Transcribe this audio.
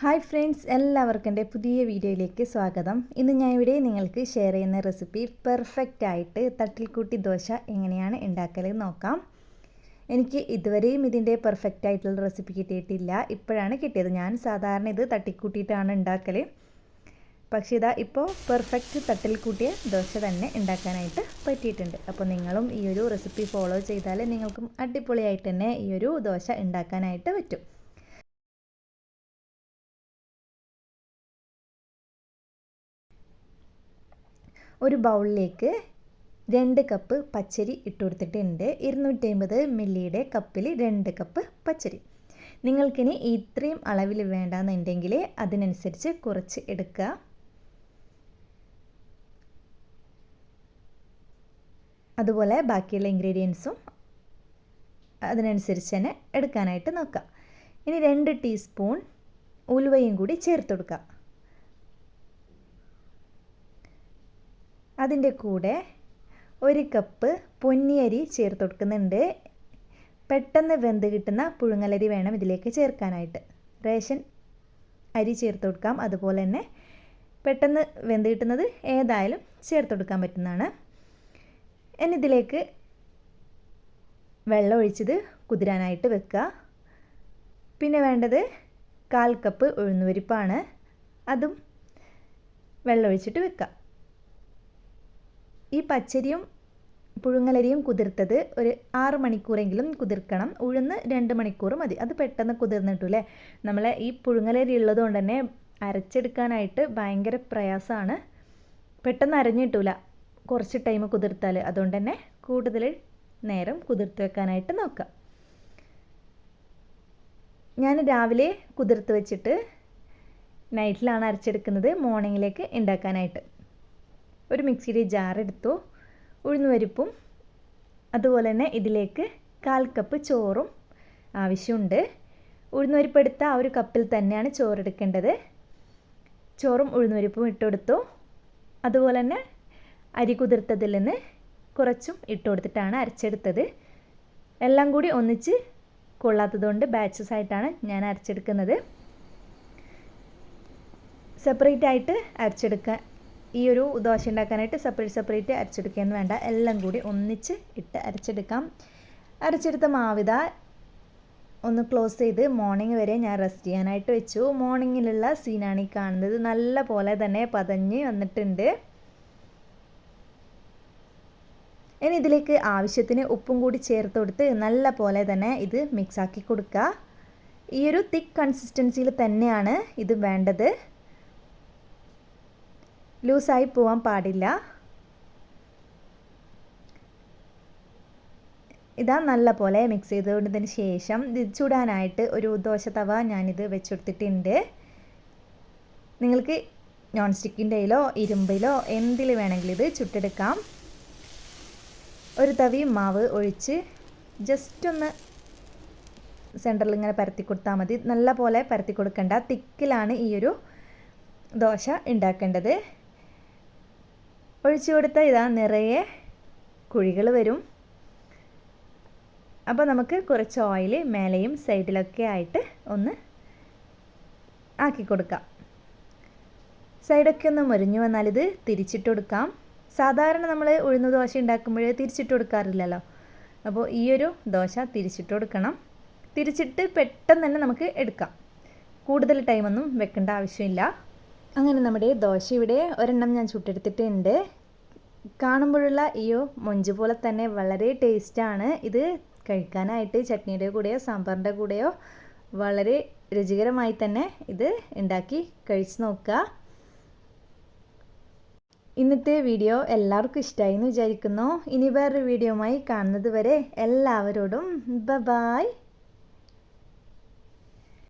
Hi friends എല്ലാവർക്കും എന്റെ പുതിയ വീഡിയോയിലേക്ക് സ്വാഗതം. ഇന്ന് ഞാൻ ഇവിടെ നിങ്ങൾക്ക് ഷെയർ ചെയ്യുന്ന റെസിപ്പി പെർഫെക്റ്റ് ആയിട്ട് തട്ടിൽക്കൂട്ടി ദോശ എങ്ങനെയാണ് ഉണ്ടാക്കൽ നോക്കാം. എനിക്ക് ഇതുവരെയും ഇതിന്റെ പെർഫെക്റ്റ് ആയിട്ടുള്ള റെസിപ്പി കിട്ടിയിട്ടില്ല. ഇപ്പോഴാണ് കിട്ടിയത്. ഞാൻ സാധാരണ ഇത് തട്ടിക്കൂട്ടിയിട്ടാണ് ഉണ്ടാക്കൽ പക്ഷേ ഇതാ ഇപ്പോൾ പെർഫെക്റ്റ് തട്ടിൽ കൂട്ടിയ ദോശ തന്നെ ഉണ്ടാക്കാനായിട്ട് പറ്റിയിട്ടുണ്ട്. അപ്പോൾ നിങ്ങളും ഈ ഒരു റെസിപ്പി ഫോളോ ചെയ്താൽ നിങ്ങൾക്കും അടിപൊളിയായിട്ട് തന്നെ ഈ ഒരു ദോശ ഉണ്ടാക്കാനായിട്ട് പറ്റും. ഒരു ബൗളിലേക്ക് രണ്ട് കപ്പ് പച്ചരി ഇട്ട് കൊടുത്തിട്ടുണ്ട്. ഇരുന്നൂറ്റി അമ്പത് മില്ലിയുടെ കപ്പിൽ രണ്ട് കപ്പ് പച്ചരി. നിങ്ങൾക്കിനി ഇത്രയും അളവിൽ വേണ്ടാന്നുണ്ടെങ്കിൽ അതിനനുസരിച്ച് കുറച്ച് എടുക്കുക അതുപോലെ ബാക്കിയുള്ള ഇൻഗ്രീഡിയൻസും അതിനനുസരിച്ച് തന്നെ എടുക്കാനായിട്ട് നോക്കുക ഇനി രണ്ട് ടീസ്പൂൺ ഉലുവയും കൂടി ചേർത്ത് കൊടുക്കുക അതിന്റെ കൂടെ ഒരു കപ്പ് പൊന്നിയരി ചേർത്ത് കൊടുക്കുന്നുണ്ട്. പെട്ടെന്ന് വെന്ത് കിട്ടുന്ന പുഴുങ്ങലരി വേണം ഇതിലേക്ക് ചേർക്കാനായിട്ട്. റേഷൻ അരി ചേർത്ത് കൊടുക്കാം. അതുപോലെ തന്നെ പെട്ടെന്ന് വെന്ത് കിട്ടുന്നത് ഏതായാലും ചേർത്ത് കൊടുക്കാൻ പറ്റുന്നതാണ്. എന്നിതിലേക്ക് വെള്ളം ഒഴിച്ചത് കുതിരാനായിട്ട് വെക്കുക. പിന്നെ വേണ്ടത് കാൽ കപ്പ് ഉഴുന്നുപരിപ്പാണ് അതും വെള്ളം ഒഴിച്ചിട്ട് വെക്കുക. ഈ പച്ചരിയും പുഴുങ്ങലരിയും കുതിർത്തത് ഒരു ആറ് മണിക്കൂറെങ്കിലും കുതിർക്കണം. ഉഴുന്ന് രണ്ട് മണിക്കൂർ മതി. അത് പെട്ടെന്ന് കുതിർന്നിട്ടൂല്ലേ? നമ്മളെ ഈ പുഴുങ്ങലരി ഉള്ളത് കൊണ്ട് തന്നെ അരച്ചെടുക്കാനായിട്ട് ഭയങ്കര പ്രയാസമാണ്. പെട്ടെന്ന് അരഞ്ഞിട്ടില്ല കുറച്ച് ടൈം കുതിർത്താൽ അതുകൊണ്ട് തന്നെ കൂടുതൽ നേരം കുതിർത്ത് വെക്കാനായിട്ട് നോക്കാം. ഞാൻ രാവിലെ കുതിർത്ത് വെച്ചിട്ട് നൈറ്റിലാണ് അരച്ചെടുക്കുന്നത്. മോർണിംഗിലേക്ക് ഉണ്ടാക്കാനായിട്ട്. ഒരു മിക്സിയുടെ ജാർ എടുത്തു ഉഴുന്നുപരിപ്പും അതുപോലെ തന്നെ ഇതിലേക്ക് കാൽ കപ്പ് ചോറും ആവശ്യമുണ്ട്. ഉഴുന്നുപരിപ്പ് എടുത്ത ആ ഒരു കപ്പിൽ തന്നെയാണ് ചോറെടുക്കേണ്ടത് ചോറും ഉഴുന്നുപരിപ്പും ഇട്ടുകൊടുത്തു അതുപോലെ തന്നെ അരി കുതിർത്തതിൽ നിന്ന് കുറച്ചും ഇട്ട് കൊടുത്തിട്ടാണ് അരച്ചെടുത്തത്. എല്ലാം കൂടി ഒന്നിച്ച് കൊള്ളാത്തതുകൊണ്ട് ബാച്ചസ് ആയിട്ടാണ് ഞാൻ അരച്ചെടുക്കുന്നത്. സെപ്പറേറ്റ് ആയിട്ട് അരച്ചെടുക്കാൻ ഈ ഒരു ദോശ ഉണ്ടാക്കാനായിട്ട് സെപ്പറേറ്റ് സെപ്പറേറ്റ് അരച്ചെടുക്കുകയെന്ന് വേണ്ട. എല്ലാം കൂടി ഒന്നിച്ച് ഇട്ട് അരച്ചെടുക്കാം. അരച്ചെടുത്ത മാവിത ഒന്ന് ക്ലോസ് ചെയ്ത് മോർണിംഗ് വരെ ഞാൻ റെസ്റ്റ് ചെയ്യാനായിട്ട് വെച്ചു. മോർണിംഗിലുള്ള സീനാണ് ഈ കാണുന്നത്. നല്ല പോലെ തന്നെ പതഞ്ഞ് വന്നിട്ടുണ്ട്. ഇനി ഇതിലേക്ക് ആവശ്യത്തിന് ഉപ്പും കൂടി ചേർത്ത് കൊടുത്ത് നല്ല പോലെ തന്നെ ഇത് മിക്സാക്കി കൊടുക്കുക. ഈ ഒരു തിക്ക് കൺസിസ്റ്റൻസിയിൽ തന്നെയാണ് ഇത് വേണ്ടത്. ലൂസായി പോവാൻ പാടില്ല. ഇതാ നല്ല പോലെ മിക്സ് ചെയ്തുകൊണ്ടതിന് ശേഷം ചൂടാനായിട്ട് ഒരു ദോശ തവ ഞാനിത് വെച്ചെടുത്തിട്ടുണ്ട്. നിങ്ങൾക്ക് നോൺ സ്റ്റിക്കിന്റെയിലോ ഇരുമ്പിലോ എന്തിൽ വേണമെങ്കിലും ഇത് ചുട്ടെടുക്കാം. ഒരു തവി മാവ് ഒഴിച്ച് ജസ്റ്റ് ഒന്ന് സെന്ററിൽ ഇങ്ങനെ പരത്തി കൊടുത്താൽ മതി. നല്ല പോലെ പരത്തി കൊടുക്കേണ്ട. തിക്കിലാണ് ഈ ഒരു ദോശ ഉണ്ടാക്കേണ്ടത്. ഒഴിച്ചു കൊടുത്താൽ ഇതാ നിറയെ കുഴികൾ വരും. അപ്പോൾ നമുക്ക് കുറച്ച് ഓയിൽ മേലെയും സൈഡിലൊക്കെ ആയിട്ട് ഒന്ന് ആക്കി കൊടുക്കാം. സൈഡൊക്കെ ഒന്ന് മുരിഞ്ഞു വന്നാൽ ഇത് തിരിച്ചിട്ട് കൊടുക്കാം. സാധാരണ നമ്മൾ ഉഴുന്ന ദോശ ഉണ്ടാക്കുമ്പോൾ തിരിച്ചിട്ട് കൊടുക്കാറില്ലല്ലോ. അപ്പോൾ ഈ ഒരു ദോശ തിരിച്ചിട്ട് കൊടുക്കണം. തിരിച്ചിട്ട് പെട്ടെന്ന് തന്നെ നമുക്ക് എടുക്കാം. കൂടുതൽ ടൈമൊന്നും വെക്കേണ്ട ആവശ്യമില്ല. അങ്ങനെ നമ്മുടെ ദോശ ഇവിടെ ഒരെണ്ണം ഞാൻ ചുട്ടെടുത്തിട്ടുണ്ട്. കാണുമ്പോഴുള്ള ഈയോ മൊഞ്ച് പോലെ തന്നെ വളരെ ടേസ്റ്റാണ് ഇത് കഴിക്കാനായിട്ട് ചട്നിയുടെ കൂടെയോ സാമ്പാറിന്റെ കൂടെയോ വളരെ രുചികരമായി തന്നെ ഇത് ഉണ്ടാക്കി കഴിച്ച് നോക്കുക. ഇന്നത്തെ വീഡിയോ എല്ലാവർക്കും ഇഷ്ടമായി എന്ന് വിചാരിക്കുന്നു. ഇനി വേറൊരു വീഡിയോയുമായി കാണുന്നത് വരെ എല്ലാവരോടും ബ ബായ്